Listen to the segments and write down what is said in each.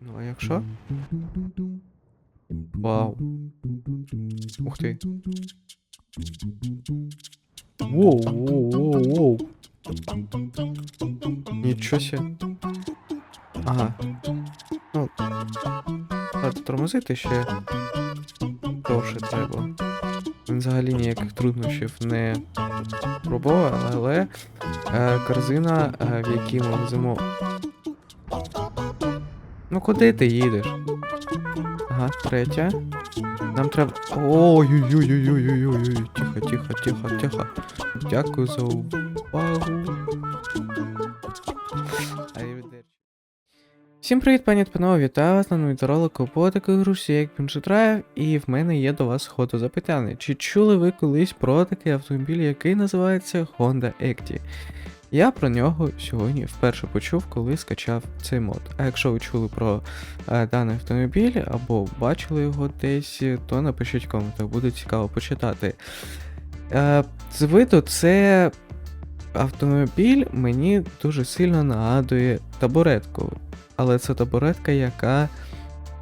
Ну, а якщо? Вау. Ух ти. Воу, воу, воу, воу. Нічого себе. Ага. Ну. А тормозити ще довше треба. Він взагалі ніяких труднощів не пробував, але е, корзина, е, в якій ми веземо. Ну куди ти їдеш? Ага, третя. Нам треба. Ой-ой-ой-ой-ой-ой-ой. Тихо, тихо, тихо, тихо. Дякую за увагу. Всім привіт, пані та панове, вітаю вас на новій ролику по такій груші, як Піншетрайв, і в мене є до вас ходу запитання. Чи чули ви колись про такий автомобіль, який називається Honda Acti? Я про нього сьогодні вперше почув, коли скачав цей мод. А якщо ви чули про е, даний автомобіль або бачили його десь, то напишіть в коментах, буде цікаво почитати. Е, з виду це автомобіль мені дуже сильно нагадує табуретку, але це табуретка, яка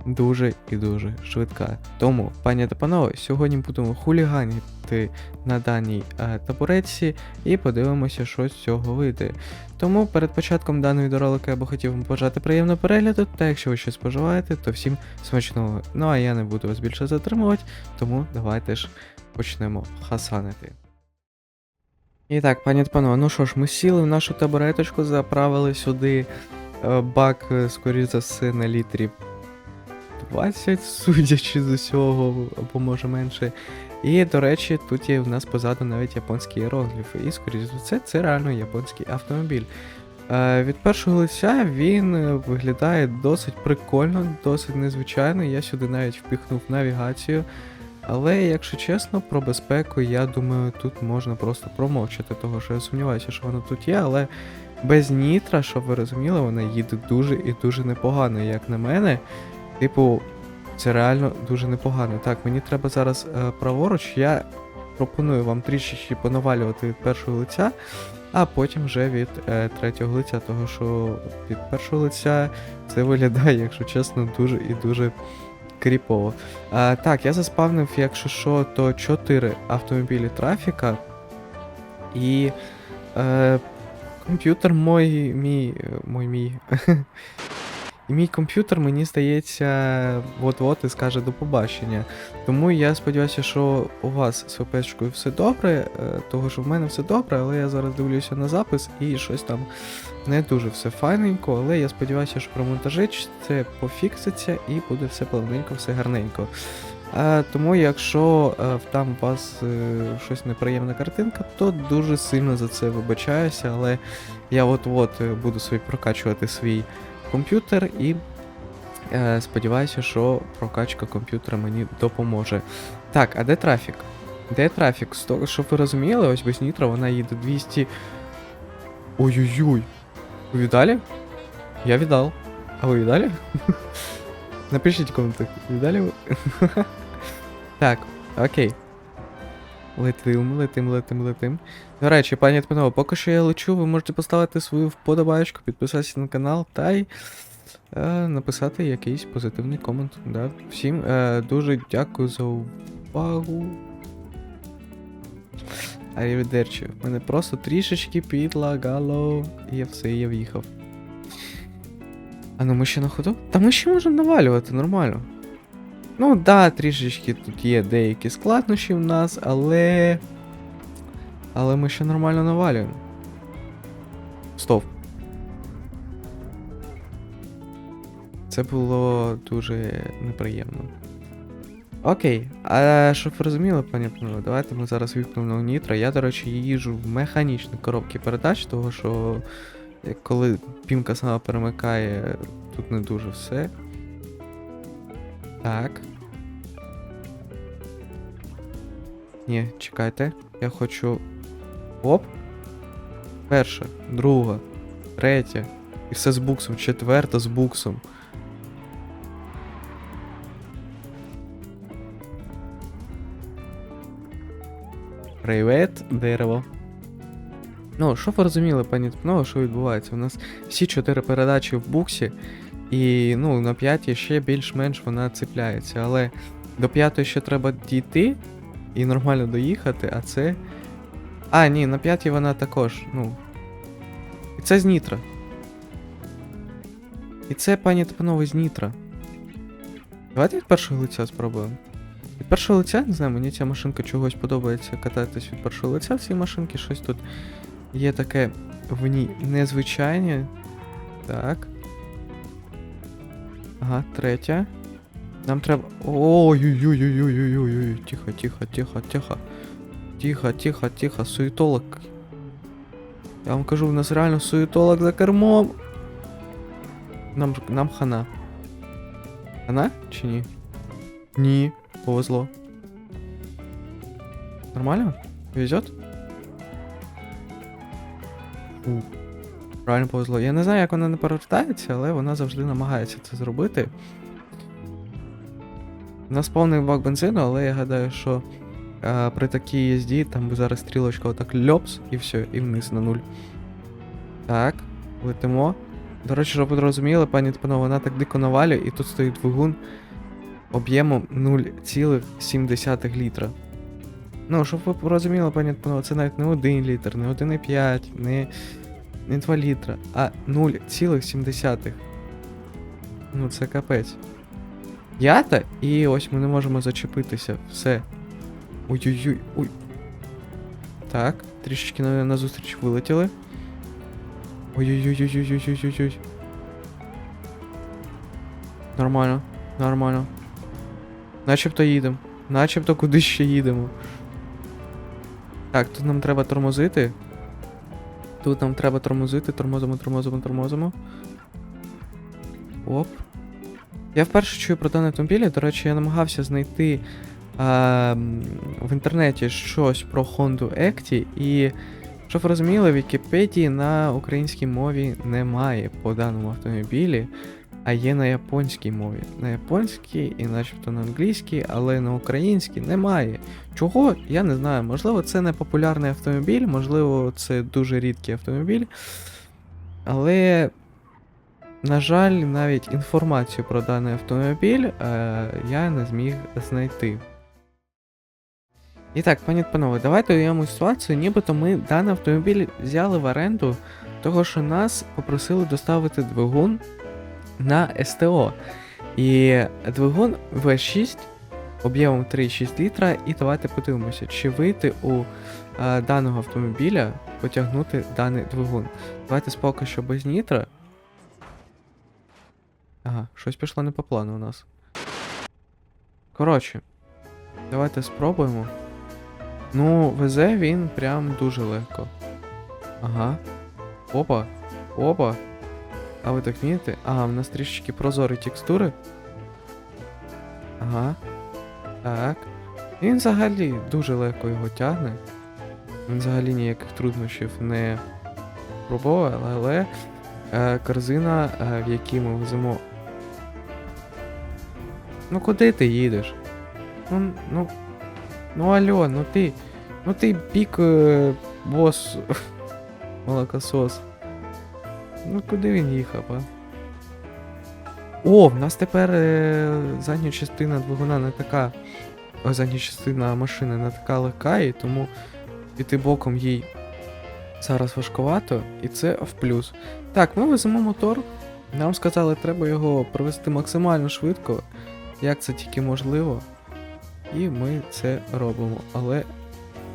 дуже і дуже швидка. Тому, пані та панове, сьогодні будемо хуліганити на даній е, табуретці і подивимося, що з цього вийде. Тому перед початком даної відеоролика я би хотів вам бажати приємного перегляду, та якщо ви щось споживаєте, то всім смачного. Ну а я не буду вас більше затримувати, тому давайте ж почнемо хасанити. І так, пані та панове, ну що ж, ми сіли в нашу табуреточку, заправили сюди е, бак, е, скоріш за все, на літрі 20, судячи з усього, або може менше. І, до речі, тут є в нас позаду навіть японські іерогліфи. І, скоріш за все, це реально японський автомобіль. Е, від першого лиця він е, виглядає досить прикольно, досить незвичайно. Я сюди навіть впіхнув навігацію. Але, якщо чесно, про безпеку, я думаю, тут можна просто промовчати, того що я сумніваюся, що воно тут є, але без нітра, щоб ви розуміли, вона їде дуже і дуже непогано, як на мене. Типу, це реально дуже непогано. Так, мені треба зараз е, праворуч. Я пропоную вам трішечки понавалювати від першого лиця, а потім вже від е, третього лиця, того що від першого лиця це виглядає, якщо чесно, дуже і дуже кріпово. А, так, я заспавнив, якщо що, то 4 автомобілі трафіка. І е, комп'ютер мой мій. е, мой мій. І мій комп'ютер, мені здається, от-от і скаже до побачення. Тому я сподіваюся, що у вас з ФПшкою все добре, е, того що в мене все добре, але я зараз дивлюся на запис і щось там не дуже все файненько, але я сподіваюся, що про монтажі це пофікситься і буде все плавненько, все гарненько. А, тому, якщо е, там у вас е, щось неприємна картинка, то дуже сильно за це вибачаюся, але я от-от е, буду собі прокачувати свій комп'ютер і е, сподіваюся, що прокачка комп'ютера мені допоможе. Так, а де трафік? Де трафік? З того, щоб ви розуміли, ось без нітра вона їде 200. Ой-ой-ой. Ви віддали? Я віддав. А ви віддали? Напишіть в коментах, віддали ви? так, окей. Летим, летим, летим, летим. До речі, пані та панове, поки що я лечу, ви можете поставити свою вподобайку, підписатися на канал та й е, написати якийсь позитивний комент. Да? Всім е, дуже дякую за увагу. Arrivederci. Мене просто трішечки підлагало, і я все, я в'їхав. А ну ми ще на ходу? Та ми ще можемо навалювати нормально. Ну да, трішечки тут є деякі складнощі в нас, але. Але ми ще нормально навалюємо. Стоп. Це було дуже неприємно. Окей, а щоб ви розуміли, пані панове, давайте ми зараз вікнемо нітро. Я, до речі, їжджу в механічній коробці передач, того що коли пімка сама перемикає, тут не дуже все. Так. Ні, чекайте. Я хочу. Оп. Перша, друга, третя. І все з буксом. Четверта з буксом. Привет, дерево. Ну, щоб ви розуміли, пані Тпнова, що відбувається? У нас всі чотири передачі в буксі. І ну, на п'ятій ще більш-менш вона цепляється. Але до п'ятої ще треба дійти і нормально доїхати, а це. А, ні, на п'ятій вона також, ну. І це з нітро. І це, пані та панове, з нітро. Давайте від першого лиця спробуємо. Від першого лиця, не знаю, мені ця машинка чогось подобається кататись від першого лиця в цій машинці, щось тут є таке в ній незвичайне. Так. Ага, третя. Нам треба. Ой-ой-ой-ой-ой-ой-ой. Тихо, тихо, тихо, тихо. Тихо, тихо, тихо, суетолог. Я вам кажу, в нас реально суетолог за кермом. Нам, нам хана. Хана чи ні? Ні, повезло. Нормально? Везет? Правильно повезло. Я не знаю, як вона не повертається, але вона завжди намагається це зробити. У нас повний бак бензину, але я гадаю, що а, при такій їзді там би зараз стрілочка отак льопс і все, і вниз на нуль. Так, летимо. До речі, щоб ви розуміли, пані та панове, вона так дико навалює, і тут стоїть двигун об'ємом 0,7 літра. Ну, щоб ви розуміли, пані та панове, це навіть не 1 літр, не 1,5, не, не 2 літра, а 0,7. Ну, це капець. Ята, і ось ми не можемо зачепитися. Все. Ой-ой-ой. Ой. Так, трішечки на, зустріч вилетіли. Ой-ой-ой-ой-ой-ой-ой-ой. Нормально, нормально. Начебто їдемо. Начебто куди ще їдемо. Так, тут нам треба тормозити. Тут нам треба тормозити, тормозимо, тормозимо, тормозимо. Оп. Я вперше чую про даний автомобіль. До речі, я намагався знайти а, в інтернеті щось про Honda Acti, і щоб ви розуміли, Вікіпедії на українській мові немає по даному автомобілі, а є на японській мові. На японській і начебто на англійській, але на українській немає. Чого? Я не знаю. Можливо, це не популярний автомобіль, можливо, це дуже рідкий автомобіль. Але, на жаль, навіть інформацію про даний автомобіль е, я не зміг знайти. І так, пані панове, давайте уявимо ситуацію, нібито ми даний автомобіль взяли в оренду, того що нас попросили доставити двигун на СТО. І двигун V6 об'ємом 3,6 літра, і давайте подивимося, чи вийти у е, даного автомобіля потягнути даний двигун. Давайте поки що без нітра. Ага, щось пішло не по плану у нас. Коротше, давайте спробуємо. Ну, везе він прям дуже легко. Ага. Опа. Опа. А ви так вмієте? Ага, в нас трішечки прозорі текстури. Ага. Так. Він взагалі дуже легко його тягне. Він взагалі ніяких труднощів не пробував, але е, корзина, е, в якій ми веземо. Ну куди ти їдеш? Ну, ну. Ну алло, ну ти. Ну ти пік е, бос. Молокосос. Ну куди він їхав, а? О, в нас тепер е, задня частина двигуна не така. О, задня частина машини не така легка, і тому піти боком їй зараз важкувато, і це в плюс. Так, ми веземо мотор. Нам сказали, треба його провести максимально швидко, як це тільки можливо. І ми це робимо. Але.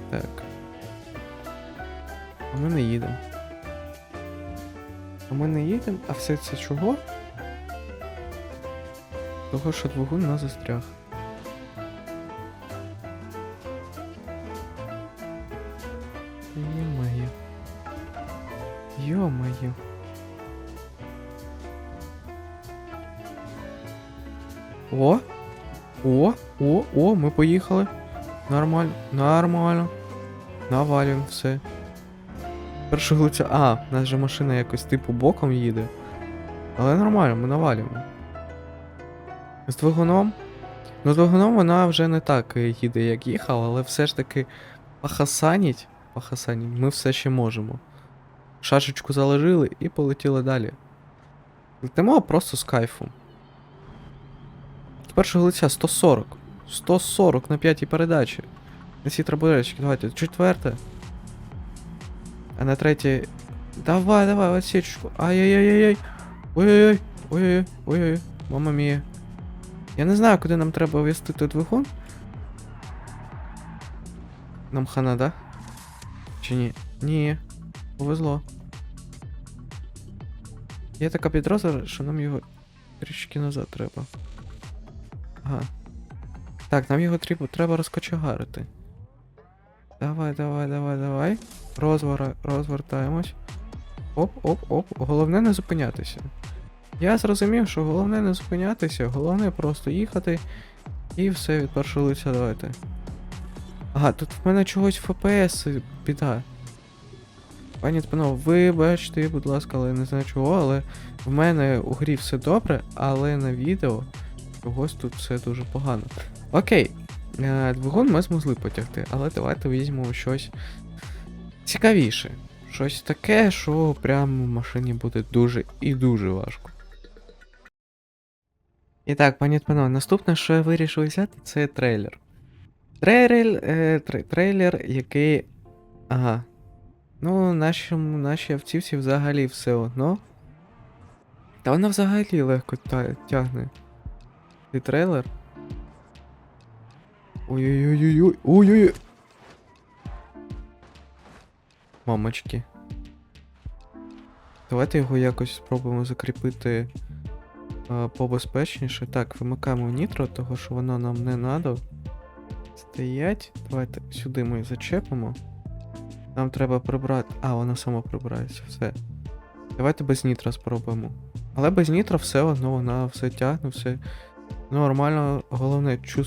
Так. А ми не їдемо. А ми не їдемо, а все це чого? Того, що двигун у нас застряг. Ё-моё. Ё-моё. О! О! О! О! Ми поїхали. Нормально. Нормально. Навалюємо все. Першого лиця. А, у нас же машина якось типу боком їде. Але нормально, ми навалюємо. З двигуном. Ну, з двигуном вона вже не так їде, як їхала, але все ж таки похасаніть. Похасаніть, ми все ще можемо. Шашечку заложили і полетіли далі. Летимо просто з кайфом. З першого лиця 140. 140 на п'ятій передачі. На трабуречки, давайте, четверте. А на третій. Давай, давай, отсечку. Ай-яй-яй-яй. Ой-ой-ой. Ой-ой-ой. Ой-ой-ой. Мама мія. Я не знаю, куди нам треба вести той двигун. Нам хана, да? Чи ні? Ні. Повезло. Є така підроза, що нам його трішки назад треба. Ага. Так, нам його треба, розкочегарити. Давай, давай, давай, давай. Розвора, розвертаємось. Оп, оп, оп. Головне не зупинятися. Я зрозумів, що головне не зупинятися, головне просто їхати. І все від першого лиця давайте. Ага, тут в мене чогось ФПС біда. Пані Тпано, вибачте, будь ласка, але не знаю чого, але в мене у грі все добре, але на відео чогось тут все дуже погано. Окей, двигун ми змогли потягти, але давайте візьмемо щось цікавіше. Щось таке, що прямо в машині буде дуже і дуже важко. І так, пані Тпано, наступне, що я вирішив взяти, це трейлер. Трейлер, е, тре- трейлер, який. Ага. Ну, нашому, нашій автівці взагалі все одно. Та вона взагалі легко тягне. Цей трейлер. Ой-ой-ой-ой-ой. Ой-ой-ой. Мамочки. Давайте його якось спробуємо закріпити е, побезпечніше. Так, вимикаємо нітро, того що воно нам не надо. Стоять. Давайте сюди ми зачепимо. Нам треба прибрати. А, воно само прибирається, все. Давайте без нітра спробуємо. Але без нітра все одно вона все тягне, все нормально. Головне чу...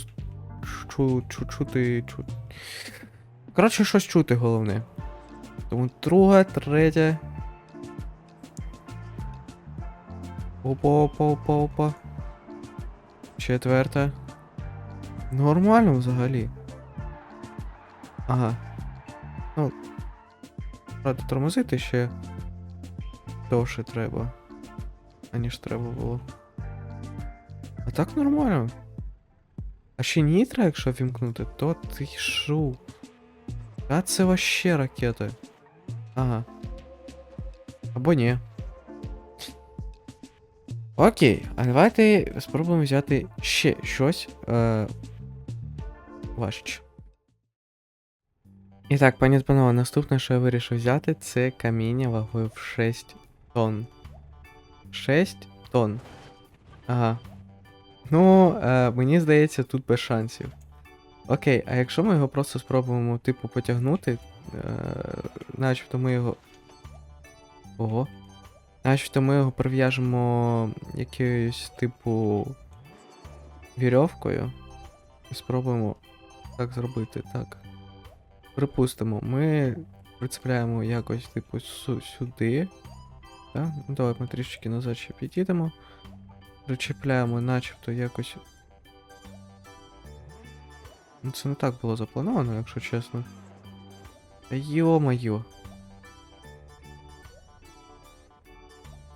Чу... Чу... чути. Чу... Коротше, щось чути головне. Тому друга, третя. Опа, опа, опа, опа. Четверта. Нормально взагалі. Ага. Ну. Правда, тормозити ще довше треба. Аніж треба було. А так нормально. А ще нітра, якщо вімкнути, то ти шу. А це вообще ракета. Ага. Або ні. Окей, а давайте спробуємо взяти ще щось е, важче. І так, пані панове, наступне, що я вирішив взяти, це каміння вагою в 6 тонн. 6 тонн. Ага. Ну, е, мені здається, тут без шансів. Окей, а якщо ми його просто спробуємо, типу, потягнути, е, начебто ми його. Ого. Начебто ми його прив'яжемо якоюсь типу вірьовкою. І спробуємо так зробити, так. Припустимо, ми прицепляємо якось, типу, сюди. Так? Ну, давай ми трішки назад ще підійдемо. Причепляємо начебто якось. Ну, це не так було заплановано, якщо чесно. Йо-моє.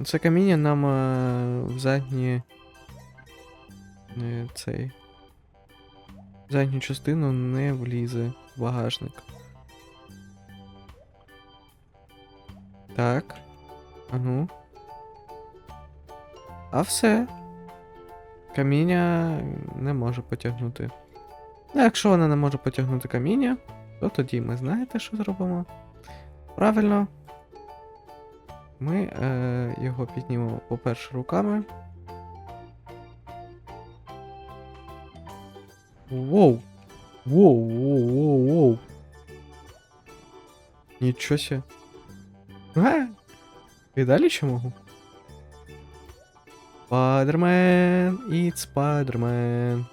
Це каміння нам е, в задні. е, цей. В задню частину не влізе багажник. Так. А ну. А все. Каміння не може потягнути. Ну, якщо вона не може потягнути каміння, то тоді ми знаєте, що зробимо. Правильно. Ми е, його піднімемо, по-перше, руками. Воу! Воу, воу, воу, воу. Нічого себе. А, і далі ще можу? Спайдермен, it's Спайдермен.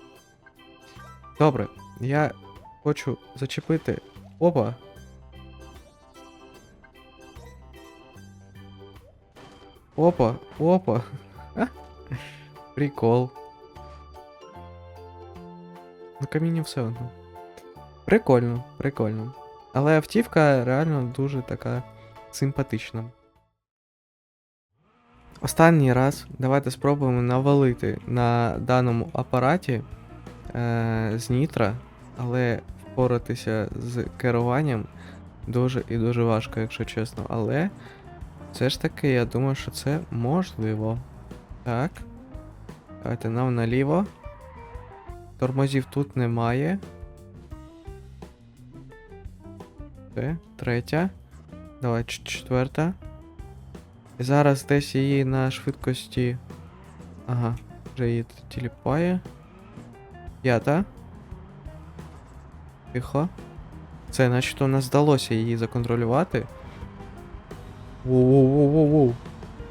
Добре, я хочу зачепити. Опа. Опа, опа. Прикол. На камінні все одно. Прикольно, прикольно. Але автівка реально дуже така симпатична. Останній раз давайте спробуємо навалити на даному апараті е, з нітра, але впоратися з керуванням дуже і дуже важко, якщо чесно. Але все ж таки, я думаю, що це можливо. Так. Давайте нам наліво. Тормозів тут немає. Третя. Давай четверта. Зараз десь її на швидкості. Ага, вже її тіліпає. П'ята. Тихо. Це начебто нас вдалося її законтролювати. Воу-воу-воу-воу.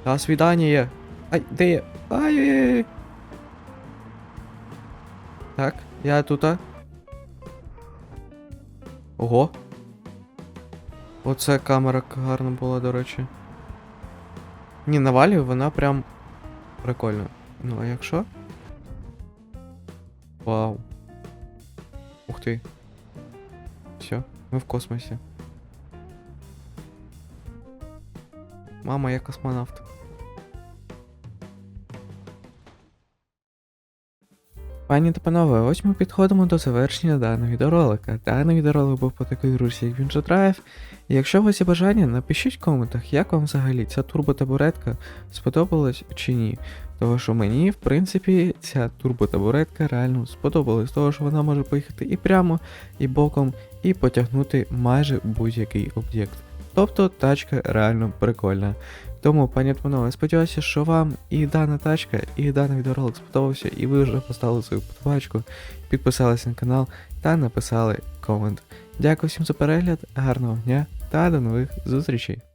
Та свідання. Ай, де я? Ай-яй-яй. Так, я тут. Ого. Оце камера гарна була, до речі. Ні, на валі вона прям прикольна. Ну, а якщо? Вау. Ух ти. Все, ми в космосі. Мама, я космонавт. Пані та панове, ось ми підходимо до завершення даного відеоролика. Даний відеоролик був по такій русі, як він же драйв. Якщо у вас є бажання, напишіть в коментах, як вам взагалі ця турботабуретка сподобалась чи ні. Тому що мені, в принципі, ця турботабуретка реально сподобалась, тому що вона може поїхати і прямо, і боком, і потягнути майже будь-який об'єкт. Тобто тачка реально прикольна. Тому, пані панове, сподіваюся, що вам і дана тачка, і даний відеоролик сподобався, і ви вже поставили свою подобачку, підписалися на канал та написали комент. Дякую всім за перегляд, гарного дня та до нових зустрічей!